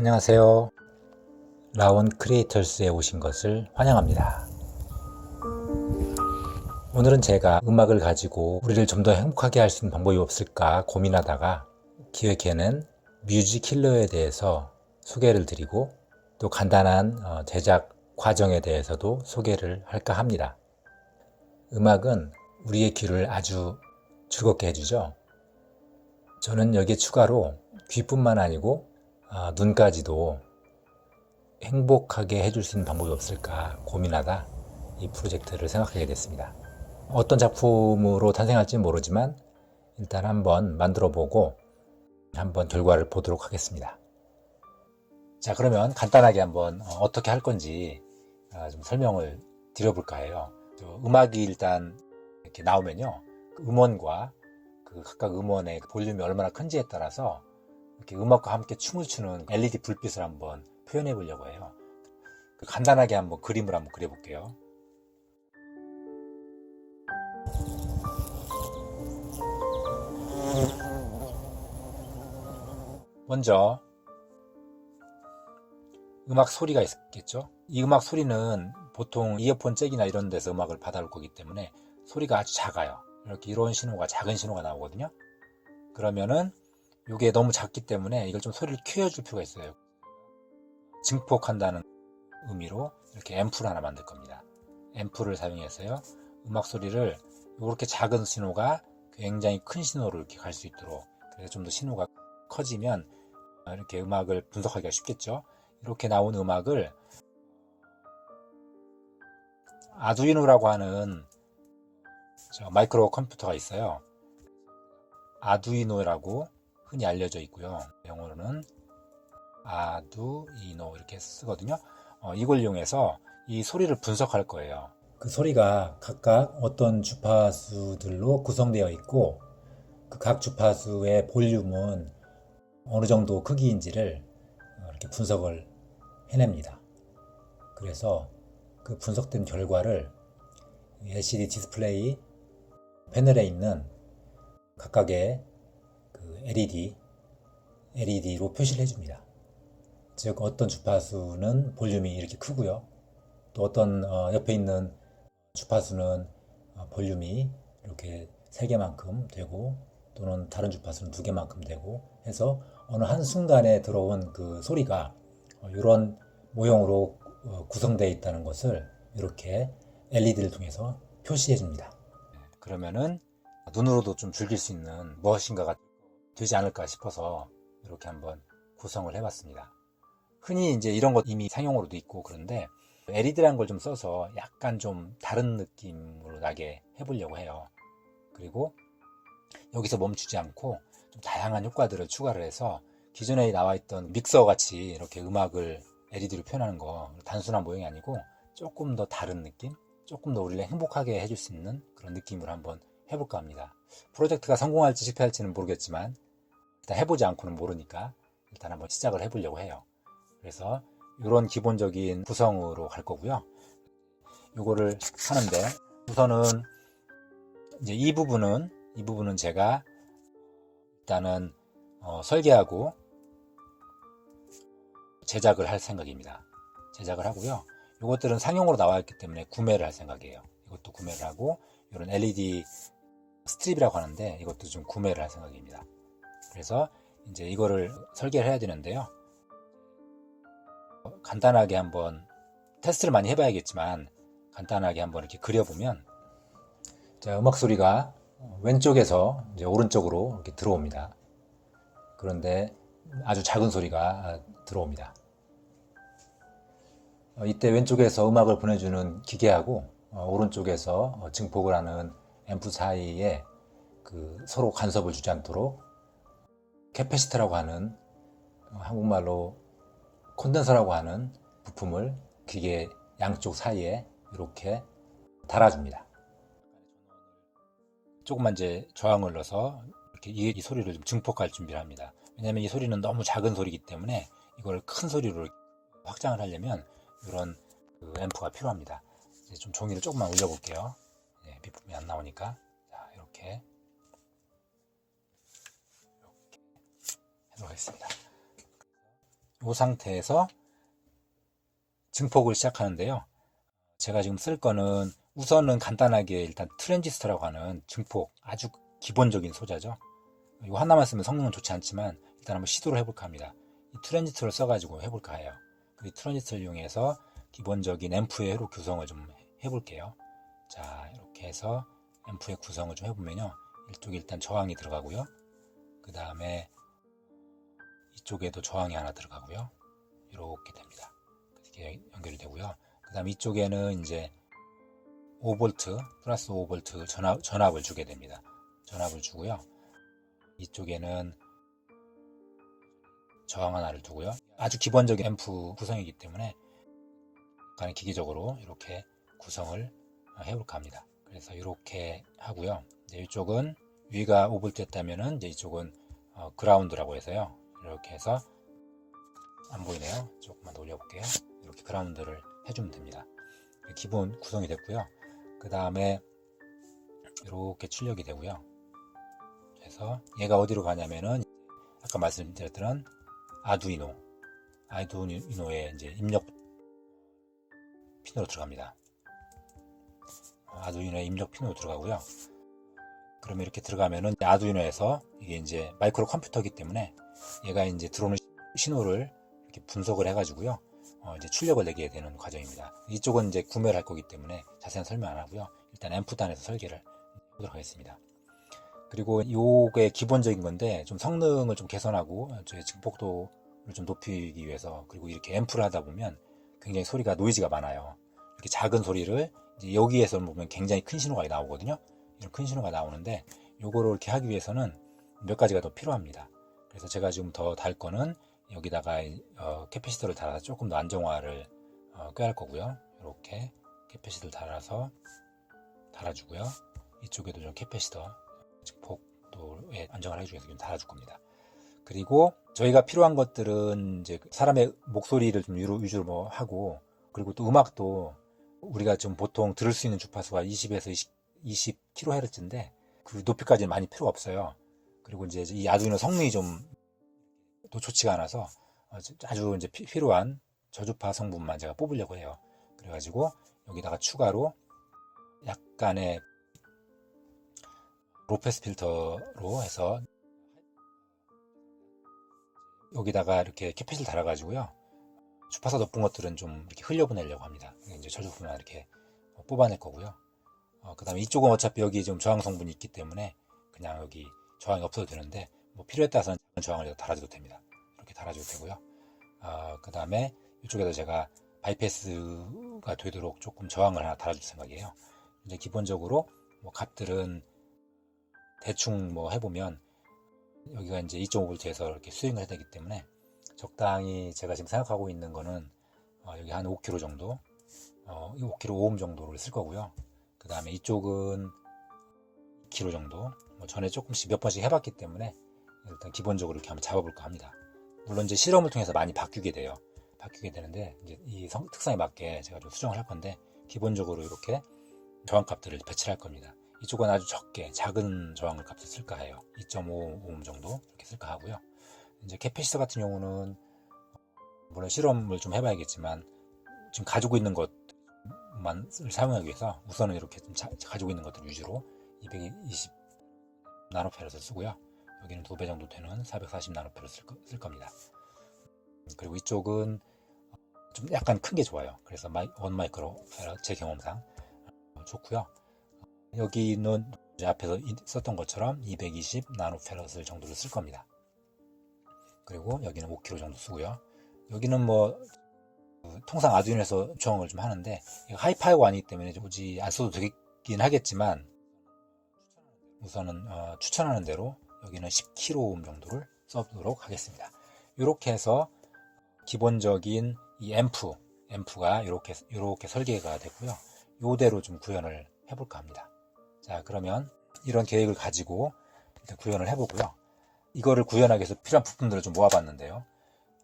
안녕하세요. 라온 크리에이터스에 오신 것을 환영합니다. 오늘은 제가 음악을 가지고 우리를 좀 더 행복하게 할 수 있는 방법이 없을까 고민하다가 기획해낸 뮤직 킬러에 대해서 소개를 드리고 또 간단한 어, 제작 과정에 대해서도 소개를 할까 합니다. 음악은 우리의 귀를 아주 즐겁게 해주죠. 저는 여기에 추가로 귀뿐만 아니고 아, 눈까지도 행복하게 해줄 수 있는 방법이 없을까 고민하다 이 프로젝트를 생각하게 됐습니다. 어떤 작품으로 탄생할지는 모르지만 일단 한번 만들어 보고 한번 결과를 보도록 하겠습니다. 자, 그러면 간단하게 한번 어, 어떻게 할 건지 아, 좀 설명을 드려볼까 해요. 저 음악이 일단 이렇게 나오면요. 그 음원과 그 각각 음원의 볼륨이 얼마나 큰지에 따라서 이렇게 음악과 함께 춤을 추는 LED 불빛을 한번 표현해 보려고 해요. 그 간단하게 한번 그림을 한번 그려볼게요. 먼저 음악 소리가 있겠죠. 이 음악 소리는 보통 이어폰 잭이나 이런 데서 음악을 받아올 거기 때문에 소리가 아주 작아요. 이렇게 이런 신호가 작은 신호가 나오거든요. 그러면은 이게 너무 작기 때문에 이걸 좀 소리를 키워줄 필요가 있어요. 증폭한다는 의미로 이렇게 앰프를 하나 만들 겁니다. 앰프를 사용해서요. 음악 소리를 이렇게 작은 신호가 굉장히 큰 신호로 이렇게 갈 수 있도록 그래서 좀 더 신호가 커지면 이렇게 음악을 분석하기가 쉽겠죠. 이렇게 나온 음악을 아두이노라고 하는 마이크로 컴퓨터가 있어요. 아두이노라고 흔히 알려져 있고요. 영어로는 아두이노 이렇게 쓰거든요. 어, 이걸 이용해서 이 소리를 분석할 거예요. 그 소리가 각각 어떤 주파수들로 구성되어 있고 그 각 주파수의 볼륨은 어느 정도 크기인지를 이렇게 분석을 해냅니다. 그래서 그 분석된 결과를 LCD 디스플레이 패널에 있는 각각의 그 LED, LED로 표시를 해줍니다. 즉 어떤 주파수는 볼륨이 이렇게 크고요. 또 어떤 어, 옆에 있는 주파수는 어, 볼륨이 이렇게 3개만큼 되고 또는 다른 주파수는 2개만큼 되고 해서 어느 한 순간에 들어온 그 소리가 이런 모형으로 어, 구성되어 있다는 것을 이렇게 LED를 통해서 표시해 줍니다. 그러면은 눈으로도 좀 즐길 수 있는 무엇인가가 되지 않을까 싶어서 이렇게 한번 구성을 해봤습니다. 흔히 이제 이런 것 이미 상용으로도 있고 그런데 LED라는 걸좀 써서 약간 좀 다른 느낌으로 나게 해보려고 해요. 그리고 여기서 멈추지 않고 좀 다양한 효과들을 추가를 해서 기존에 나와 있던 믹서 같이 이렇게 음악을 LED로 표현하는 거 단순한 모형이 아니고 조금 더 다른 느낌? 조금 더 우리를 행복하게 해줄 수 있는 그런 느낌으로 한번 해볼까 합니다. 프로젝트가 성공할지 실패할지는 모르겠지만 일단 해보지 않고는 모르니까 일단 한번 시작을 해보려고 해요. 그래서 이런 기본적인 구성으로 갈 거고요. 이거를 하는데 우선은 이제 이 부분은 이 부분은 제가 일단은 어, 설계하고 제작을 할 생각입니다. 제작을 하고요. 이것들은 상용으로 나와 있기 때문에 구매를 할 생각이에요. 이것도 구매를 하고 이런 LED 스트립이라고 하는데 이것도 좀 구매를 할 생각입니다. 그래서 이제 이거를 설계를 해야 되는데요. 간단하게 한번 테스트를 많이 해봐야겠지만 간단하게 한번 이렇게 그려보면 자, 음악 소리가 왼쪽에서 이제 오른쪽으로 이렇게 들어옵니다. 그런데 아주 작은 소리가 들어옵니다. 어, 이때 왼쪽에서 음악을 보내주는 기계하고 어, 오른쪽에서 증폭을 하는 앰프 사이에 그 서로 간섭을 주지 않도록 캐패시터라고 하는 어, 한국말로 콘덴서라고 하는 부품을 기계 양쪽 사이에 이렇게 달아줍니다. 조금만 이제 저항을 넣어서 이렇게 이, 이 소리를 좀 증폭할 준비를 합니다. 왜냐하면 이 소리는 너무 작은 소리이기 때문에 이걸 큰 소리로 확장을 하려면 이런 그 앰프가 필요합니다. 좀 종이를 조금만 올려볼게요. 네, 비품이 안 나오니까 자 이렇게 이렇게 해보겠습니다. 이 상태에서 증폭을 시작하는데요. 제가 지금 쓸 거는 우선은 간단하게 일단 트랜지스터라고 하는 증폭 아주 기본적인 소자죠. 이거 하나만 쓰면 성능은 좋지 않지만 일단 한번 시도를 해볼까 합니다. 이 트랜지스터를 써가지고 해볼까 해요. 그 트랜지스터를 이용해서 기본적인 앰프의 회로 구성을 좀 해볼게요. 자 이렇게 해서 앰프의 구성을 좀 해보면요. 이쪽에 일단 저항이 들어가고요. 그 다음에 이쪽에도 저항이 하나 들어가고요. 이렇게 됩니다. 이렇게 연결이 되고요. 그 다음 이쪽에는 이제 5V 플러스 5V 전압, 전압을 주게 됩니다. 전압을 주고요. 이쪽에는 저항 하나를 두고요. 아주 기본적인 앰프 구성이기 때문에 약간 기기적으로 이렇게 구성을 해볼까 합니다. 그래서 이렇게 하고요. 이제 이쪽은 위가 5V였다면은 이제 이쪽은 어, 그라운드라고 해서요. 이렇게 해서 안 보이네요. 조금만 더 올려볼게요. 이렇게 그라운드를 해주면 됩니다. 기본 구성이 됐고요. 그 다음에 이렇게 출력이 되고요. 그래서 얘가 어디로 가냐면은 아까 말씀드렸던 아두이노, 아두이노에 이제 입력 핀으로 들어갑니다. 아두이노에 입력 핀으로 들어가고요. 그러면 이렇게 들어가면은 아두이노에서 이게 이제 마이크로 컴퓨터이기 때문에 얘가 이제 들어오는 신호를 이렇게 분석을 해가지고요. 어, 이제 출력을 내게 되는 과정입니다. 이쪽은 이제 구매를 할 거기 때문에 자세한 설명 안 하고요. 일단 앰프단에서 설계를 해보도록 하겠습니다. 그리고 요게 기본적인 건데 좀 성능을 좀 개선하고 저희 증폭도를 좀 높이기 위해서 그리고 이렇게 앰프를 하다 보면 굉장히 소리가 노이즈가 많아요. 이렇게 작은 소리를 여기에서 보면 굉장히 큰 신호가 나오거든요. 이런 큰 신호가 나오는데 요거를 이렇게 하기 위해서는 몇 가지가 더 필요합니다. 그래서 제가 지금 더 달 거는 여기다가 어, 캐패시터를 달아서 조금 더 안정화를 어, 꾀할 거고요. 이렇게 캐패시터를 달아서 달아주고요. 이쪽에도 좀 캐패시터 증폭도에 안정화를 해주기 위해서 좀 달아줄 겁니다. 그리고 저희가 필요한 것들은 이제 사람의 목소리를 좀 위주로 뭐 하고 그리고 또 음악도 우리가 좀 보통 들을 수 있는 주파수가 20에서 20, 20kHz인데 그 높이까지는 많이 필요가 없어요. 그리고 이제 이 아두이노 성능이 좀 또 좋지가 않아서 아주 이제 피, 필요한 저주파 성분만 제가 뽑으려고 해요. 그래가지고 여기다가 추가로 약간의 로페스 필터로 해서 여기다가 이렇게 캐펫을 달아가지고요. 주파수 높은 것들은 좀 이렇게 흘려보내려고 합니다. 이제 저주파만 이렇게 뽑아낼 거고요. 어, 그 다음에 이쪽은 어차피 여기 지금 저항 성분이 있기 때문에 그냥 여기 저항이 없어도 되는데 뭐 필요에 따라서는 저항을 달아줘도 됩니다. 이렇게 달아줘도 되고요. 어, 그 다음에 이쪽에도 제가 바이패스가 되도록 조금 저항을 하나 달아줄 생각이에요. 이제 기본적으로 뭐 값들은 대충 뭐 해보면 여기가 이제 2.5V에서 이렇게 스윙을 해야 되기 때문에 적당히 제가 지금 생각하고 있는 거는 어, 여기 한 5kg 정도, 어, 5kg 5옴 정도를 쓸 거고요. 그 다음에 이쪽은 2kg 정도. 뭐 전에 조금씩 몇 번씩 해봤기 때문에 일단 기본적으로 이렇게 한번 잡아볼까 합니다. 물론 이제 실험을 통해서 많이 바뀌게 돼요. 바뀌게 되는데 이제 이 성, 특성에 맞게 제가 좀 수정을 할 건데 기본적으로 이렇게 저항값들을 배치를 할 겁니다. 이쪽은 아주 적게 작은 저항을 값을 쓸까 해요. 2.5옴 정도 이렇게 쓸까 하고요. 이제 캐패시터 같은 경우는 물론 실험을 좀 해봐야겠지만 지금 가지고 있는 것만을 사용하기 위해서 우선은 이렇게 좀 자, 가지고 있는 것들 위주로 220 나노페럿을 쓰고요. 여기는 두 배 정도 되는 440 나노페럿을 쓸, 쓸 겁니다. 그리고 이쪽은 좀 약간 큰 게 좋아요. 그래서 마이, 원 마이크로 제 경험상 좋고요. 여기는 앞에서 썼던 것처럼 220 나노페럿을 정도를 쓸 겁니다. 그리고 여기는 5kg 정도 쓰고요. 여기는 뭐 통상 아두인에서 조정을 좀 하는데 하이파이가 아니기 때문에 안 써도 되긴 하겠지만 우선은 어, 추천하는 대로 여기는 10kΩ 정도를 써보도록 하겠습니다. 이렇게 해서 기본적인 이 앰프, 앰프가 이렇게 이렇게 설계가 되고요. 이대로 좀 구현을 해볼까 합니다. 자, 그러면 이런 계획을 가지고 구현을 해보고요. 이거를 구현하기 위해서 필요한 부품들을 좀 모아봤는데요.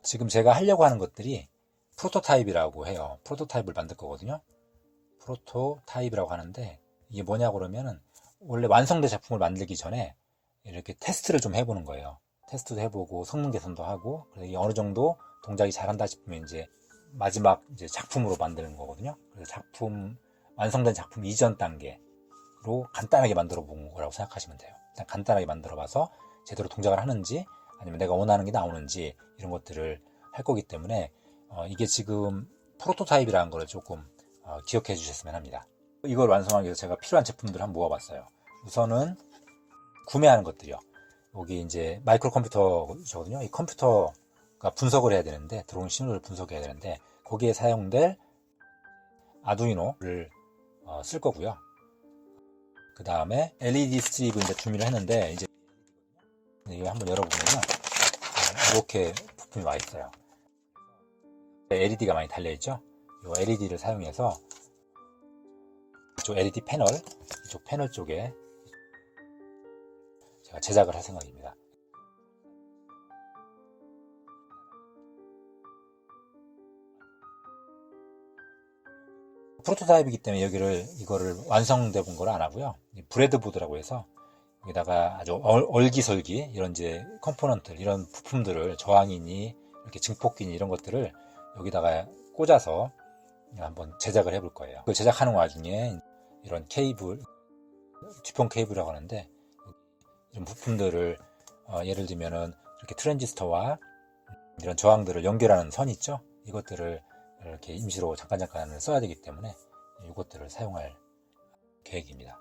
지금 제가 하려고 하는 것들이 프로토타입이라고 해요. 프로토타입을 만들 거거든요. 프로토타입이라고 하는데 이게 뭐냐 그러면은 원래 완성된 작품을 만들기 전에 이렇게 테스트를 좀 해보는 거예요. 테스트도 해보고 성능 개선도 하고 그래서 어느 정도 동작이 잘한다 싶으면 이제 마지막 이제 작품으로 만드는 거거든요. 그래서 작품 완성된 작품 이전 단계로 간단하게 만들어 본 거라고 생각하시면 돼요. 간단하게 만들어 봐서 제대로 동작을 하는지 아니면 내가 원하는 게 나오는지 이런 것들을 할 거기 때문에 어, 이게 지금 프로토타입이라는 걸 조금 어, 기억해 주셨으면 합니다. 이걸 완성하기 위해서 제가 필요한 제품들을 한번 모아봤어요. 우선은 구매하는 것들이요. 여기 이제 마이크로 컴퓨터거든요. 이 컴퓨터가 분석을 해야 되는데 들어온 신호를 분석해야 되는데 거기에 사용될 아두이노를 어, 쓸 거고요. 그 다음에 LED 스트립을 이제 준비를 했는데 이제 이거 한번 열어보면요. 어, 이렇게 부품이 와 있어요. LED가 많이 달려 있죠. 이 LED를 사용해서 이쪽 LED 패널, 이쪽 패널 쪽에 제가 제작을 할 생각입니다. 프로토타입이기 때문에 여기를 이거를 완성돼 본 걸 안 하고요. 이 브레드보드라고 해서 여기다가 아주 얼, 얼기설기 이런 이제 컴포넌트 이런 부품들을 저항이니 이렇게 증폭기니 이런 것들을 여기다가 꽂아서 한번 제작을 해볼 거예요. 그 제작하는 와중에 이런 케이블, 뒤폰 케이블이라고 하는데 이런 부품들을 어, 예를 들면은 이렇게 트랜지스터와 이런 저항들을 연결하는 선 있죠? 이것들을 이렇게 임시로 잠깐 잠깐 써야 되기 때문에 이것들을 사용할 계획입니다.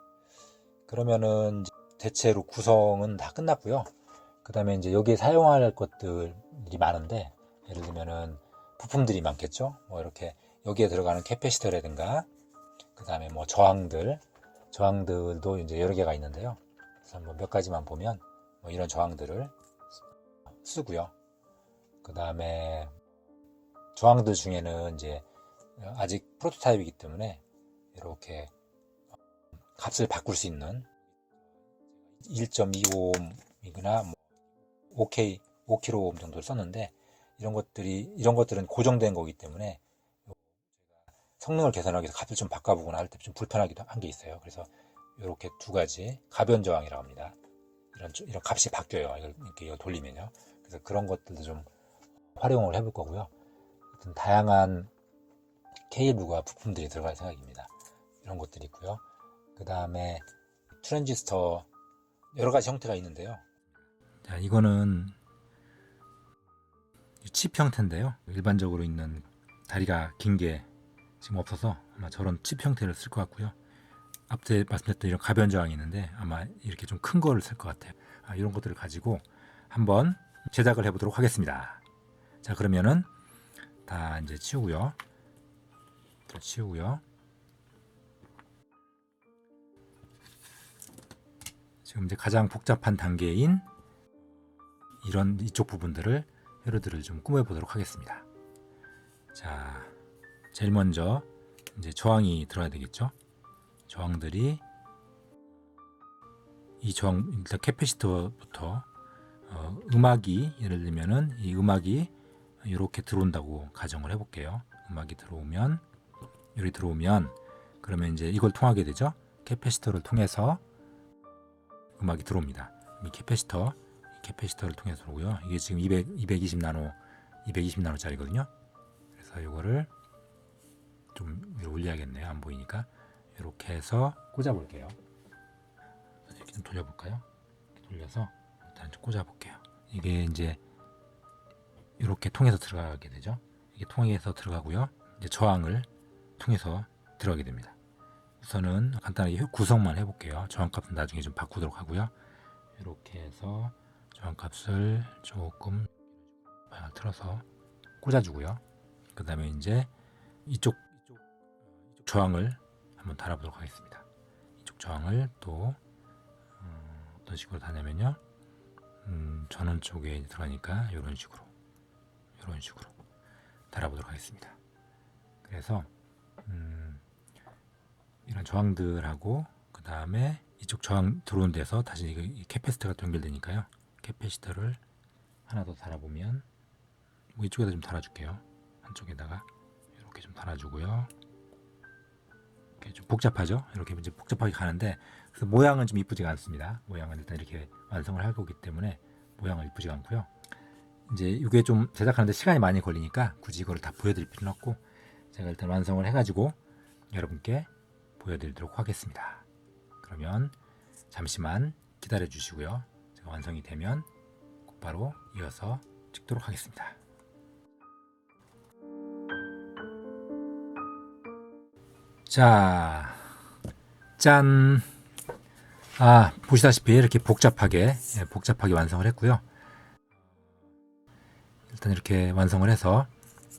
그러면은 대체로 구성은 다 끝났고요. 그 다음에 이제 여기에 사용할 것들이 많은데 예를 들면은 부품들이 많겠죠. 뭐 이렇게 여기에 들어가는 캐패시터라든가 그 다음에 뭐 저항들 저항들도 이제 여러 개가 있는데요. 그래서 뭐 몇 가지만 보면 뭐 이런 저항들을 쓰고요. 그 다음에 저항들 중에는 이제 아직 프로토타입이기 때문에 이렇게 값을 바꿀 수 있는 1.25옴이거나 뭐 5K, 5kΩ 정도를 썼는데 이런 것들이 이런 것들은 고정된 거기 때문에 성능을 개선하기 위해서 값을 좀 바꿔보거나 할 때 좀 불편하기도 한 게 있어요. 그래서 이렇게 두 가지 가변 저항이라고 합니다. 이런 이런 값이 바뀌어요. 이걸 이렇게 돌리면요. 그래서 그런 것들도 좀 활용을 해볼 거고요. 하여튼 다양한 케이블과 부품들이 들어갈 생각입니다. 이런 것들이 있고요. 그 다음에 트랜지스터 여러 가지 형태가 있는데요. 자, 이거는 칩 형태인데요. 일반적으로 있는 다리가 긴 게 지금 없어서 아마 저런 칩 형태를 쓸 것 같고요. 앞에 말씀드렸던 이런 가변 저항이 있는데 아마 이렇게 좀 큰 거를 쓸 것 같아요. 아, 이런 것들을 가지고 한번 제작을 해보도록 하겠습니다. 자 그러면은 다 이제 치우고요. 다 치우고요. 지금 이제 가장 복잡한 단계인 이런 이쪽 부분들을 회로들을 좀 꾸며 보도록 하겠습니다. 자, 제일 먼저 이제 저항이 들어야 되겠죠. 저항들이 이 저항 일단 캐패시터부터 어, 음악이 예를 들면은 이 음악이 이렇게 들어온다고 가정을 해볼게요. 음악이 들어오면 여기 들어오면 그러면 이제 이걸 통하게 되죠. 캐패시터를 통해서 음악이 들어옵니다. 이 캐패시터, 이 캐패시터를 통해서 들어오고요. 이게 지금 200, 220 나노, 220 나노짜리거든요. 그래서 이거를 좀 올려야겠네요. 안 보이니까 이렇게 해서 꽂아볼게요. 이렇게 좀 돌려볼까요? 이렇게 돌려서 일단 좀 꽂아볼게요. 이게 이제 이렇게 통해서 들어가게 되죠. 이게 통해서 들어가고요. 이제 저항을 통해서 들어가게 됩니다. 우선은 간단하게 구성만 해볼게요. 저항값은 나중에 좀 바꾸도록 하고요. 이렇게 해서 저항값을 조금 틀어서 꽂아주고요. 그 다음에 이제 이쪽, 이쪽 저항을 한번 달아보도록 하겠습니다. 이쪽 저항을 또 음, 어떤 식으로 다냐면요. 음, 전원 쪽에 들어가니까 이런 식으로 이런 식으로 달아보도록 하겠습니다. 그래서 음, 이런 저항들하고 그 다음에 이쪽 저항 들어온 데서 다시 이 캐패시터가 연결되니까요. 캐패시터를 하나 더 달아보면 뭐 이쪽에다 좀 달아줄게요. 한쪽에다가 이렇게 좀 달아주고요. 이렇게 좀 복잡하죠? 이렇게 이제 복잡하게 가는데 그래서 모양은 좀 이쁘지가 않습니다. 모양은 일단 이렇게 완성을 할 거기 때문에 모양은 이쁘지가 않고요. 이제 이게 좀 제작하는데 시간이 많이 걸리니까 굳이 이거를 다 보여드릴 필요는 없고 제가 일단 완성을 해가지고 여러분께 보여드리도록 하겠습니다. 그러면 잠시만 기다려 주시고요. 제가 완성이 되면 곧바로 이어서 찍도록 하겠습니다. 자, 짠. 아, 보시다시피 이렇게 복잡하게, 예, 복잡하게 완성을 했고요. 일단 이렇게 완성을 해서,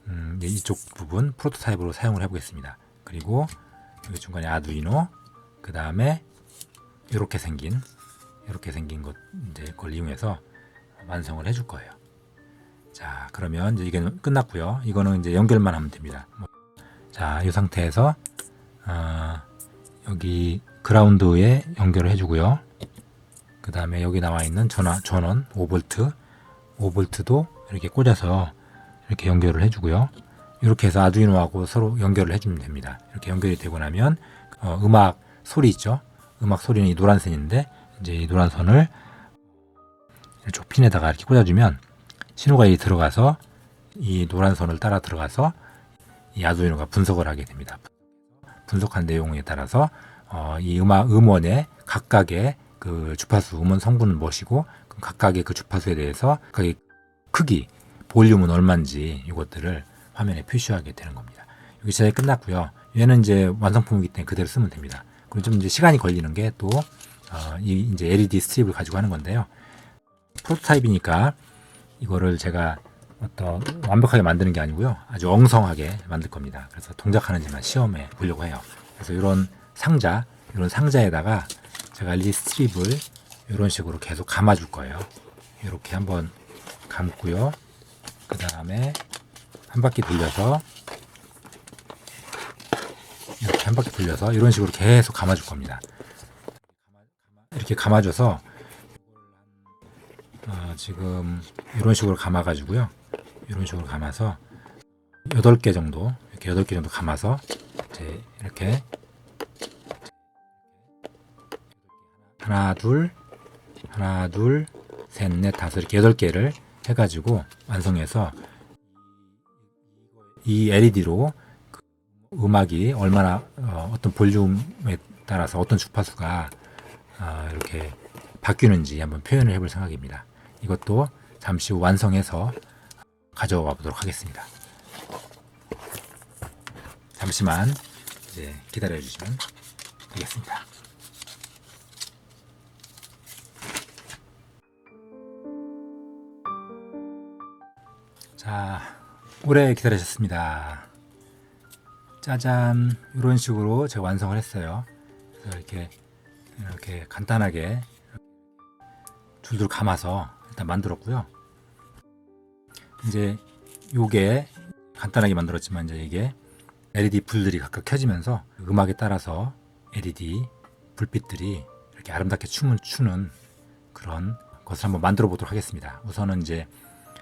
음, 이쪽 부분 프로토타입으로 사용을 해보겠습니다. 그리고 여기 중간에 아두이노, 그 다음에 이렇게 생긴, 이렇게 생긴 것, 이제 그걸 이용해서 완성을 해줄 거예요. 자, 그러면 이제 이게 끝났고요. 이거는 이제 연결만 하면 됩니다. 뭐, 자, 이 상태에서 아, 여기 그라운드에 연결을 해주고요. 그 다음에 여기 나와 있는 전화, 전원 5V, 5V도 이렇게 꽂아서 이렇게 연결을 해주고요. 이렇게 해서 아두이노하고 서로 연결을 해주면 됩니다. 이렇게 연결이 되고 나면 어, 음악 소리 있죠? 음악 소리는 이 노란 선인데 이제 이 노란 선을 이쪽 핀에다가 이렇게 꽂아주면 신호가 이 들어가서 이 노란 선을 따라 들어가서 이 아두이노가 분석을 하게 됩니다. 분석한 내용에 따라서 어, 이 음악 음원의 각각의 그 주파수 음원 성분은 무엇이고 그 각각의 그 주파수에 대해서 각각의 크기, 볼륨은 얼마인지 이것들을 화면에 표시하게 되는 겁니다. 여기 제작이 끝났고요. 얘는 이제 완성품이기 때문에 그대로 쓰면 됩니다. 그럼 좀 이제 시간이 걸리는 게또 어, 이 이제 LED 스트립을 가지고 하는 건데요. 프로토타입이니까 이거를 제가 어떤 완벽하게 만드는 게 아니고요. 아주 엉성하게 만들 겁니다. 그래서 동작하는지만 시험해 보려고 해요. 그래서 이런 상자, 이런 상자에다가 제가 LED 스트립을 이런 식으로 계속 감아줄 거예요. 이렇게 한번 감고요. 그 다음에 한 바퀴 돌려서 이렇게 한 바퀴 돌려서 이런 식으로 계속 감아줄 겁니다. 이렇게 감아줘서 어, 지금 이런 식으로 감아가지고요. 이런 식으로 감아서 8개 정도, 이렇게 8개 정도 감아서 이제 이렇게 하나, 둘, 하나, 둘, 셋, 넷, 다섯 이렇게 8개를 해가지고 완성해서 이 LED로 그 음악이 얼마나 어, 떤 볼륨에 따라서 어떤 주파수가 어, 이렇게 바뀌는지 한번 표현을 해볼 생각입니다. 이것도 잠시 후 완성해서 가져와 보도록 하겠습니다. 잠시만 이제 기다려 주시면 되겠습니다. 자, 오래 기다리셨습니다. 짜잔, 이런 식으로 제가 완성을 했어요. 그래서 이렇게 이렇게 간단하게 줄줄 감아서 일단 만들었고요. 이제 요게 간단하게 만들었지만 이제 이게 LED 불들이 각각 켜지면서 음악에 따라서 LED 불빛들이 이렇게 아름답게 춤을 추는 그런 것을 한번 만들어 보도록 하겠습니다. 우선은 이제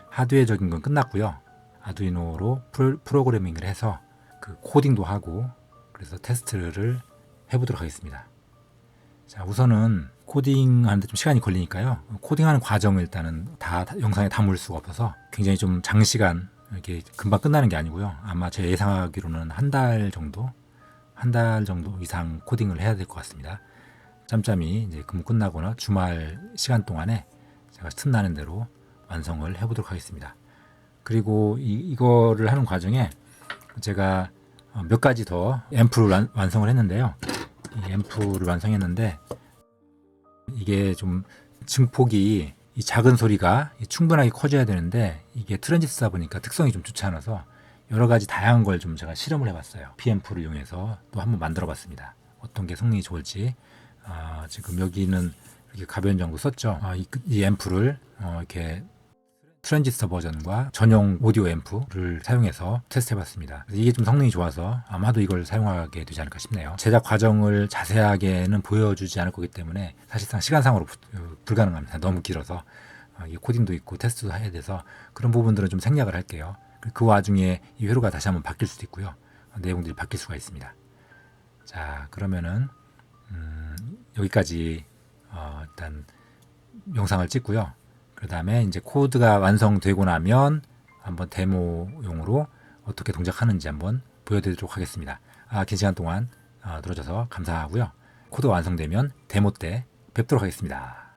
하드웨어적인 건 끝났고요. 아두이노로 프로, 프로그래밍을 해서 그 코딩도 하고 그래서 테스트를 해보도록 하겠습니다. 자, 우선은 코딩하는데 좀 시간이 걸리니까요. 코딩하는 과정을 일단은 다 영상에 담을 수가 없어서 굉장히 좀 장시간 이렇게 금방 끝나는 게 아니고요. 아마 제 예상하기로는 한 달 정도, 한 달 정도 이상 코딩을 해야 될 것 같습니다. 짬짬이 이제 근무 끝나거나 주말 시간 동안에 제가 틈나는 대로 완성을 해보도록 하겠습니다. 그리고 이, 이거를 하는 과정에 제가 몇 가지 더 앰프를 완, 완성을 했는데요. 이 앰프를 완성했는데 이게 좀 증폭이 이 작은 소리가 충분하게 커져야 되는데 이게 트랜지스터다 보니까 특성이 좀 좋지 않아서 여러 가지 다양한 걸 좀 제가 실험을 해봤어요. PM프를 이용해서 또 한번 만들어봤습니다. 어떤 게 성능이 좋을지 아, 지금 여기는 이렇게 가변 정도 썼죠. 아, 이, 이 앰프를 어, 이렇게 트랜지스터 버전과 전용 오디오 앰프를 사용해서 테스트 해봤습니다. 이게 좀 성능이 좋아서 아마도 이걸 사용하게 되지 않을까 싶네요. 제작 과정을 자세하게는 보여주지 않을 거기 때문에 사실상 시간상으로 부- 불가능합니다. 너무 길어서 어, 코딩도 있고 테스트도 해야 돼서 그런 부분들은 좀 생략을 할게요. 그 와중에 이 회로가 다시 한번 바뀔 수도 있고요. 어, 내용들이 바뀔 수가 있습니다. 자 그러면은 음, 여기까지 어, 일단 영상을 찍고요. 그 다음에 이제 코드가 완성되고 나면 한번 데모용으로 어떻게 동작하는지 한번 보여드리도록 하겠습니다. 아, 긴 시간 동안 어, 들어줘서 감사하고요. 코드가 완성되면 데모 때 뵙도록 하겠습니다.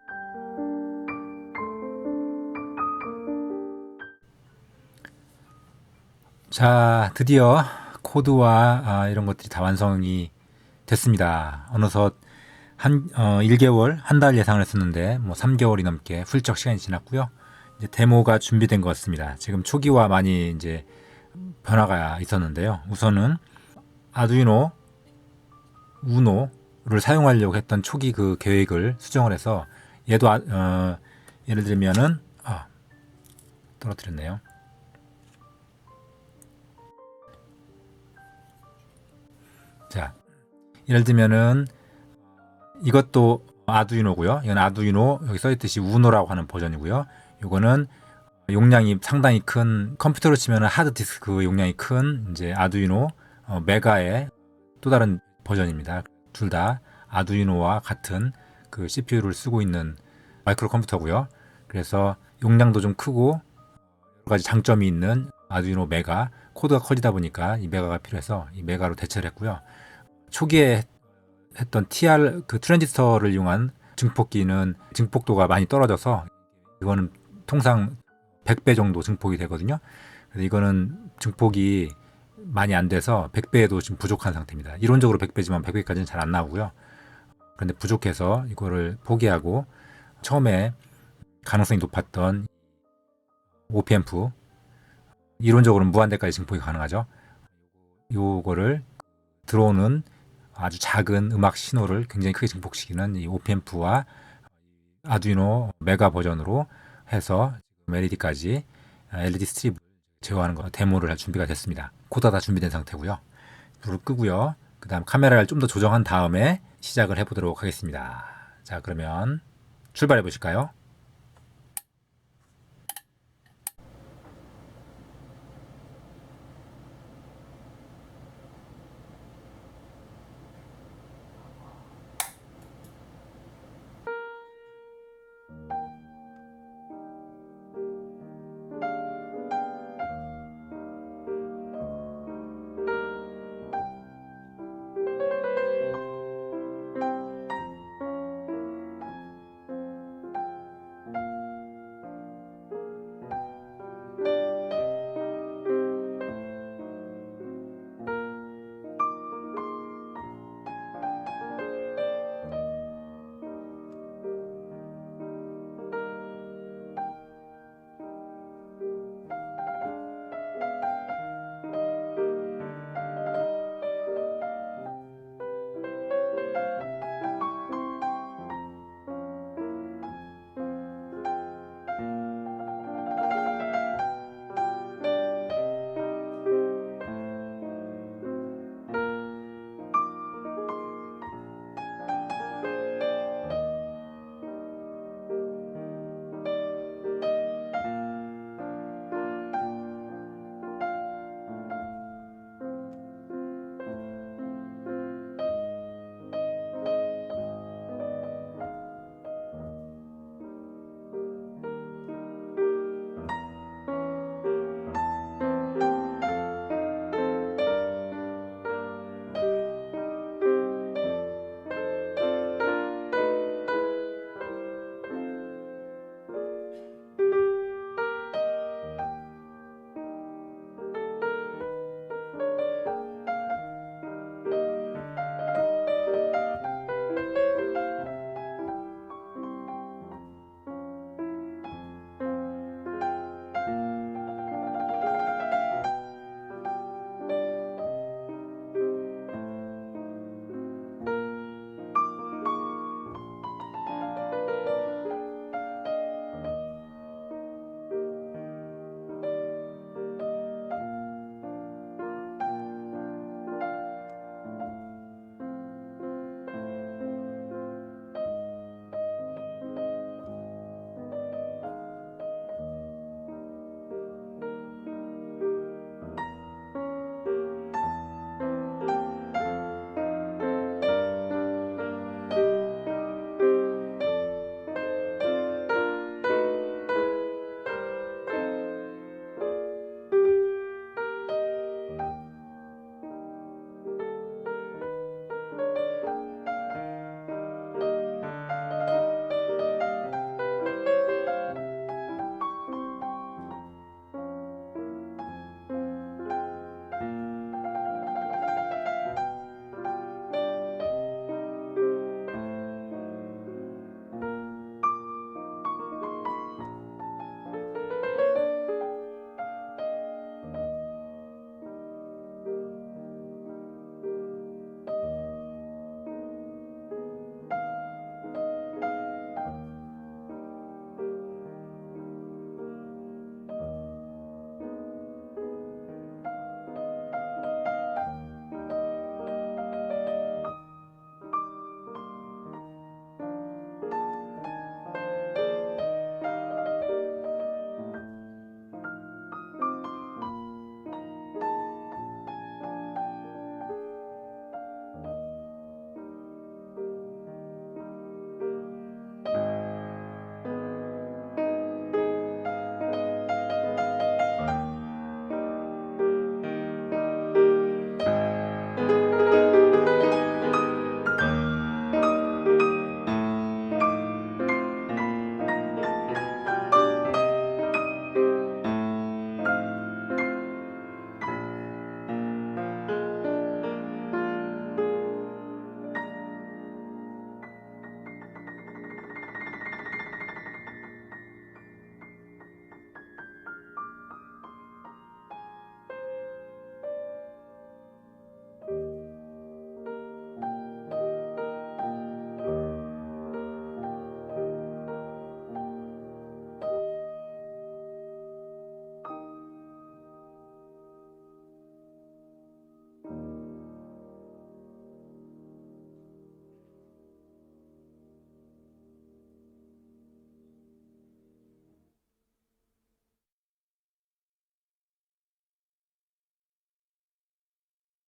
자, 드디어 코드와 아, 이런 것들이 다 완성이 됐습니다. 어느덧 한 어, 1개월, 한 달 예상을 했었는데 뭐 3개월이 넘게 훌쩍 시간이 지났고요. 이제 데모가 준비된 것 같습니다. 지금 초기화 많이 이제 변화가 있었는데요. 우선은 아두이노 우노를 사용하려고 했던 초기 그 계획을 수정을 해서 얘도 아- 어, 예를 들면은 아, 떨어뜨렸네요. 자, 예를 들면은 이것도 아두이노고요. 이건 아두이노 여기 써 있듯이 우노라고 하는 버전이고요. 이거는 용량이 상당히 큰 컴퓨터로 치면 하드 디스크 용량이 큰 이제 아두이노 어, 메가의 또 다른 버전입니다. 둘 다 아두이노와 같은 그 CPU를 쓰고 있는 마이크로 컴퓨터고요. 그래서 용량도 좀 크고 여러 가지 장점이 있는 아두이노 메가 코드가 커지다 보니까 이 메가가 필요해서 이 메가로 대체를 했고요. 초기에 했던 TR 그 트랜지스터를 이용한 증폭기는 증폭도가 많이 떨어져서 이거는 통상 100배 정도 증폭이 되거든요. 그래서 이거는 증폭이 많이 안 돼서 100배에도 지금 부족한 상태입니다. 이론적으로 100배지만 100배까지는 잘 안 나오고요. 그런데 부족해서 이거를 포기하고 처음에 가능성이 높았던 OP앰프 이론적으로는 무한대까지 증폭이 가능하죠. 요거를 들어오는 아주 작은 음악 신호를 굉장히 크게 증폭시키는 이 오펜프와 아두이노 메가 버전으로 해서 LED까지 LED 스트립 제어하는 거 데모를 할 준비가 됐습니다. 코드가 다 준비된 상태고요. 불을 끄고요. 그 다음 카메라를 좀 더 조정한 다음에 시작을 해보도록 하겠습니다. 자 그러면 출발해 보실까요?